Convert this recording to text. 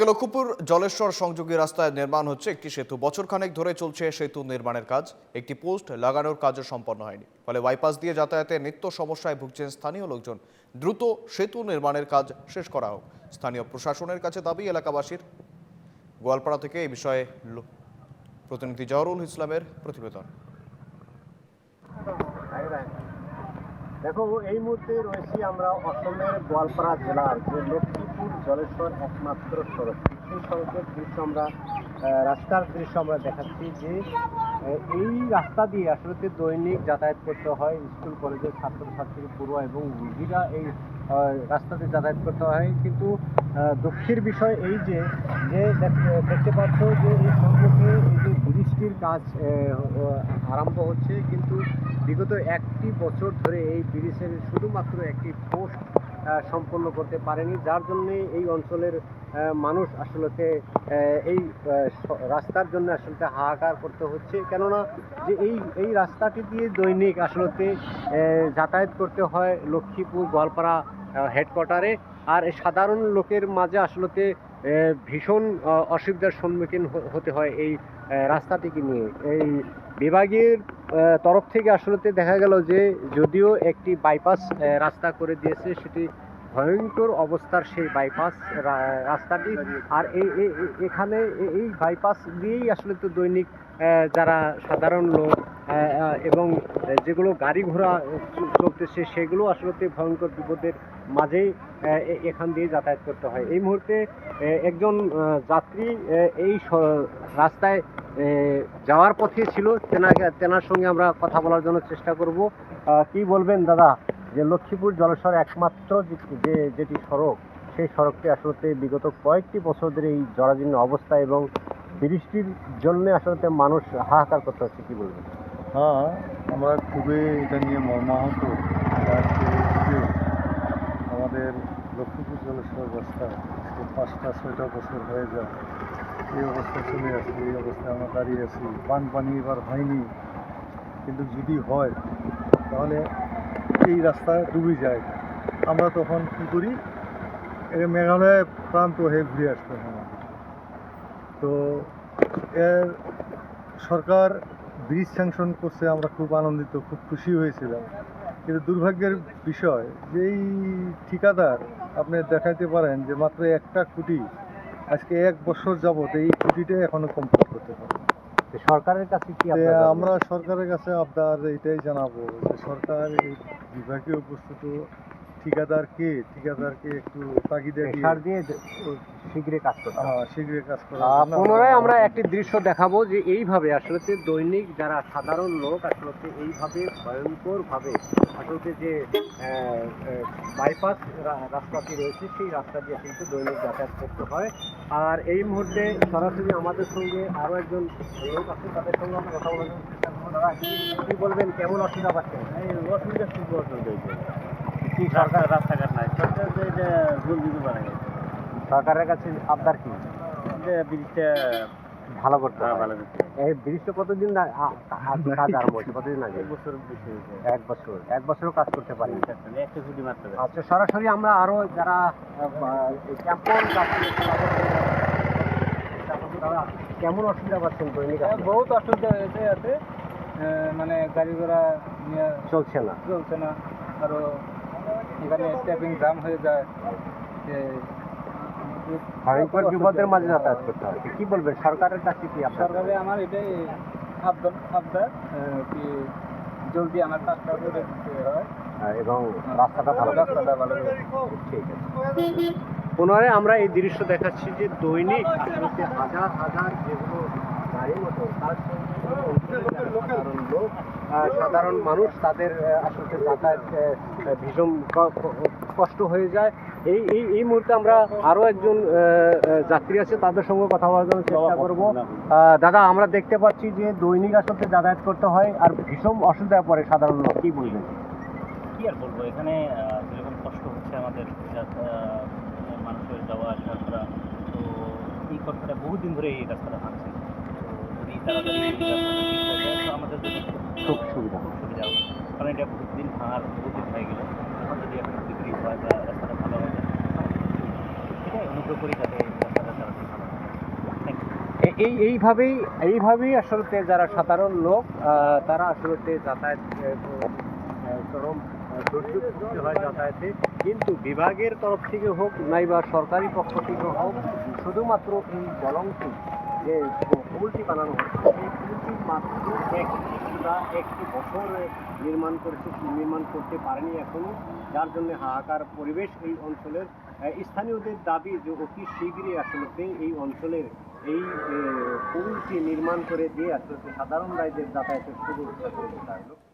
লক্ষ্মীপুর জলেশ্বর সংযোগী রাস্তায় নির্মাণ হচ্ছে একটি সেতু। বছরখানেক ধরে চলছে সেতু নির্মাণের কাজ। একটি পোস্ট লাগানোর কাজও সম্পন্ন হয়নি। ফলে বাইপাস দিয়ে যাতায়াতে নিত্য সমস্যায় ভুগছেন স্থানীয় লোকজন। দ্রুত সেতু নির্মাণের কাজ শেষ করা হোক। স্থানীয় প্রশাসনের কাছে দাবি এলাকাবাসীর। গোয়ালপাড়া থেকে এই বিষয়ে প্রতিনিধি জহরুল ইসলামের প্রতিবেদন। দেখো, এই মুহূর্তে রয়েছি আমরা অসমের গোয়ালপাড়া জেলার যে লক্ষ্মীপুর জলেশ্বর একমাত্র সড়ক। সেই সড়কের দৃশ্য আমরা রাস্তার দৃশ্য আমরা দেখাচ্ছি যে এই রাস্তা দিয়ে আসলে দৈনিক যাতায়াত করতে হয়, স্কুল, কলেজের ছাত্রছাত্রী, পড়ুয়া এবং রুগীরা এই রাস্তাতে যাতায়াত করতে হয়। কিন্তু দুঃখের বিষয় এই যে যে দেখতে পাচ্ছ যে এই সম্পর্কে এই যে ব্রিজটির কাজ আরম্ভ হচ্ছে। কিন্তু বিগত একটি বছর ধরে এই ব্রিজের শুধুমাত্র একটি পোস্ট সম্পন্ন করতে পারেনি। যার জন্য এই অঞ্চলের মানুষ আসলে এই রাস্তার জন্য আসলে হাহাকার করতে হচ্ছে। কেননা যে এই এই রাস্তাটি দিয়ে দৈনিক আসলে যাতায়াত করতে হয় লক্ষ্মীপুর, গোয়ালপাড়া হেডকোয়ার্টারে আর সাধারণ লোকের মাঝে আসলে ভীষণ অসুবিধার সম্মুখীন হতে হয় এই রাস্তাটিকে নিয়ে। এই বিভাগের তরফ থেকে আসলে দেখা গেল যে, যদিও একটি বাইপাস রাস্তা করে দিয়েছে, সেটি ভয়ঙ্কর অবস্থার সেই বাইপাস রাস্তাটি। আর এই এখানে এই বাইপাস দিয়েই আসলে তো দৈনিক যারা সাধারণ লোক এবং যেগুলো গাড়ি ঘোড়া চলতেছে সেগুলো আসলে ভয়ঙ্কর বিপদের মাঝেই এখান দিয়ে যাতায়াত করতে হয়। এই মুহূর্তে একজন যাত্রী এই রাস্তায় যাওয়ার পথে ছিল। তেনাকে তেনার সঙ্গে আমরা কথা বলার জন্য চেষ্টা করব। কি বলবেন দাদা? যে লক্ষ্মীপুর জলেশ্বর একমাত্র যে, যেটি সড়ক, সেই সড়কটি আসলে বিগত কয়েকটি বছর ধরে এই জরাজীর্ণ অবস্থা এবং বৃষ্টির জন্য আসলে মানুষ হাহাকার করতে হচ্ছে। কি বলবেন? হ্যাঁ আমরা খুবই এটা নিয়ে মর্মাহত। আমাদের লক্ষ্মীপুর জলেশ্বর রাস্তা আজকে পাঁচটা, ছয়টা বছর হয়ে যায়। এই অবস্থা চলে আসছে, এই অবস্থায় আমরা দাঁড়িয়ে আছি। বানপানি এবার হয়নি, কিন্তু যদি হয়, তাহলে এই রাস্তা ডুবে যায়। আমরা তখন কী করি? এটা মেঘালয় প্রান্ত হয়ে ঘুরে আসতে হয়। তো এর সরকার ব্রিজ স্যাংশন করছে আমরা খুব আনন্দিত খুব খুশি হয়েছিলাম কিন্তু দুর্ভাগ্যের বিষয় যে এই ঠিকাদার আপনি দেখাইতে পারেন যে মাত্র একটা খুঁটি আজকে এক বছর যাবত এই খুঁটিটা এখনও কমপ্লিট করতে পারে সরকারের কাছে কি আপনার? আমরা সরকারের কাছে আবদার এটাই জানাব যে সরকার এই বিভাগীয় উপস্থিত ঠিকাদারকে ঠিকাদারকে একটু তাগিদে দিয়ে শীঘ্রই কাজ করতে। হ্যাঁ, শীঘ্রই কাজ করা পুনরায় আমরা একটি দৃশ্য দেখাবো যে এইভাবে আসলে দৈনিক যারা সাধারণ লোক আসলে এইভাবে ভয়ঙ্কর ভাবে আসলে যে বাইপাস রাস্তাটি রয়েছে সেই রাস্তা দিয়ে কিন্তু দৈনিক যাতায়াত করতে হয়। আর এই মুহূর্তে সরাসরি আমাদের সঙ্গে আরও একজন লোক আছে তাদের সঙ্গে আমরা কথা বলার চেষ্টা করব। দাদা কি- বলবেন? কেমন অসুবিধা পাচ্ছেন অসুবিধা খুব অসুবিধা হয়েছে। কি সরকার? রাস্তাঘাট নাই। সরকার যে এটা ভুল দিতে পারে সরকারের কাছে আপনার কি? যে ব্রিজটা ভালো করতে হ্যাঁ, হবে ভালো করতে এই ব্রিজটা কতদিন কাজ আরম্ভ হয়েছে? কতদিন আগে? এক বছর এক বছর। এক বছরও কাজ করতে পারি একটা ছুটি মারতে আচ্ছা সরাসরি আমরা আরও যারা ক্যাম্পন কেমন অসুবিধা পাচ্ছেন দৈনিক আপনি? বহুত অসুবিধা হয়েছে এতে। মানে গাড়ি ঘোড়া নিয়ে চলছে না। চলছে না। আরও এখানে ট্যাপিং জাম হয়ে যায়। যে বিপদের মাঝে যাতায়াত করতে হবে। কি বলবেন? সরকারের কাছে কি আপনার? সরকারে আমার এটাই আবদার আবদার কি জলদি আমার কাজটা করে দিতে হয়। এবং রাস্তাটা ভালো রাস্তাটা ভালো ঠিক আছে। পুনরায় আমরা এই দৃশ্য দেখাচ্ছি যে দৈনিক হাজার হাজার যেগুলো অঞ্চলের যারা সাধারণ মানুষ তাদের আসলে যাতায়াত ভীষণ কষ্ট হয়ে যায়। এই এই এই মুহূর্তে আমরা আরও একজন যাত্রী আছে তাদের সঙ্গে কথা বলার জন্য চেষ্টা করব। দাদা আমরা দেখতে পাচ্ছি যে দৈনিক আসলে যাতায়াত করতে হয় আর ভীষণ অসুবিধায় পড়ে সাধারণ লোক। কি বলবেন? কি আর বলব? এখানে যেরকম কষ্ট হচ্ছে আমাদের মানুষের যাওয়া আসা করা তো এই কষ্টটা বহুদিন ধরে এই রাস্তাটা ভাঙছে। তো যদি তাড়াতাড়ি এই রাস্তাটা ঠিক হয়ে যায়, তো আমাদের খুব সুবিধা সুবিধা হবে কারণ এটা বহুত দিন ভাঙার বহুত হয়ে গেল এখন যদি এখন বিক্রি হয় বা রাস্তাটা ভালো হয় এটাই অনুগ্রহ করি যাতে এই এইভাবেই এইভাবেই আসলে যারা সাধারণ লোক তারা আসলে যাতায়াত চরম হয় যাতায়াতে। কিন্তু বিভাগের তরফ থেকে হোক নাইবা সরকারি পক্ষ থেকে হোক, শুধুমাত্র এই জলংটি যে পুলটি বানানো হচ্ছে পুলটি মাত্র একটি একটি বছর নির্মাণ করেছে নির্মাণ করতে পারেনি এখনও, যার জন্য হাহাকার পরিবেশ এই অঞ্চলের। স্থানীয়দের দাবি যে অতি শীঘ্রই আসলে এই অঞ্চলের এই পুলটি নির্মাণ করে দিয়ে আসলে সাধারণ রাজ্যের যাতায়াতের সুযোগ